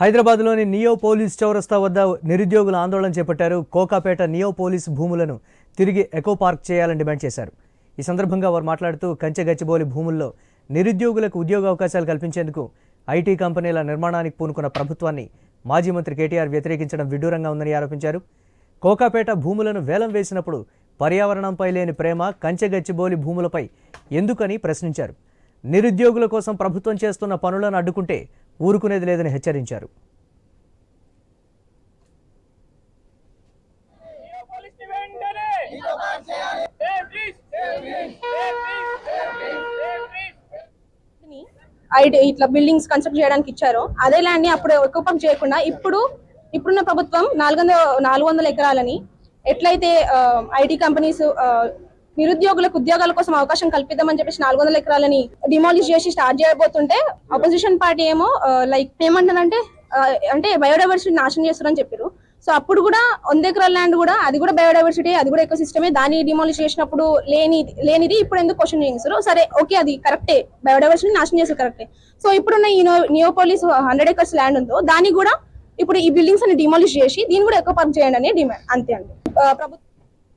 హైదరాబాద్లోని neo police చౌరస్తా వద్ద నిరుద్యోగులు ఆందోళన చేపట్టారు. కోకాపేట నియో పోలీస్ భూములను తిరిగి ఎకో పార్క్ చేయాలని డిమాండ్ చేశారు. ఈ సందర్భంగా వారు మాట్లాడుతూ కంచె గచ్చిబౌలి భూముల్లో నిరుద్యోగులకు ఉద్యోగ అవకాశాలు కల్పించేందుకు ఐటీ కంపెనీల నిర్మాణానికి పూనుకున్న ప్రభుత్వాన్ని మాజీ మంత్రి కేటీఆర్ వ్యతిరేకించడం విడ్డూరంగా ఉందని ఆరోపించారు. కోకాపేట భూములను వేలం వేసినప్పుడు పర్యావరణంపై లేని ప్రేమ కంచె గచ్చిబౌలి భూములపై ఎందుకని ప్రశ్నించారు. నిరుద్యోగుల కోసం ప్రభుత్వం చేస్తున్న పనులను అడ్డుకుంటే ఊరుకునేది లేదని హెచ్చరించారు. ఇట్లా బిల్డింగ్స్ కన్స్ట్రక్ట్ చేయడానికి ఇచ్చారో. అదే ల్యాండ్ని అప్పుడు ఎక్కువ చేయకుండా ఇప్పుడు ఇప్పుడున్న ప్రభుత్వం నాలుగు వందల నాలుగు వందల ఎకరాలని ఎట్లయితే ఐటీ కంపెనీస్ నిరుద్యోగులకు ఉద్యోగాల కోసం అవకాశం కల్పిద్దామని చెప్పేసి నాలుగు వందల ఎకరాలని డిమాలిష్ చేసి స్టార్ట్ చేయబోతుంటే అపోజిషన్ పార్టీ ఏమో లైక్ ఏమంటారంటే అంటే బయోడైవర్సిటీ నాశనం చేస్తారని చెప్పారు సో అప్పుడు కూడా వంద ఎకరాల ల్యాండ్ కూడా అది కూడా బయోడైవర్సిటీ అది కూడా ఎక్కువ సిస్టమే దాన్ని డిమాలిష్ చేసినప్పుడు లేని లేనిది ఇప్పుడు ఎందుకు క్వశ్చన్ చేస్తారు సరే ఓకే అది కరెక్టే బయోడైవర్సిటీ నాశనం చేస్తారు కరెక్టే సో ఇప్పుడున్న ఈ నియోపోలిస్ హండ్రెడ్ ఎకర్స్ ల్యాండ్ ఉందో దాన్ని కూడా ఇప్పుడు ఈ బిల్డింగ్స్ అన్ని డిమాలిష్ చేసి దీన్ని కూడా ఎక్కువ పర్క్ చేయండి అనే డిమాండ్ అంతే అండి. ప్రభుత్వం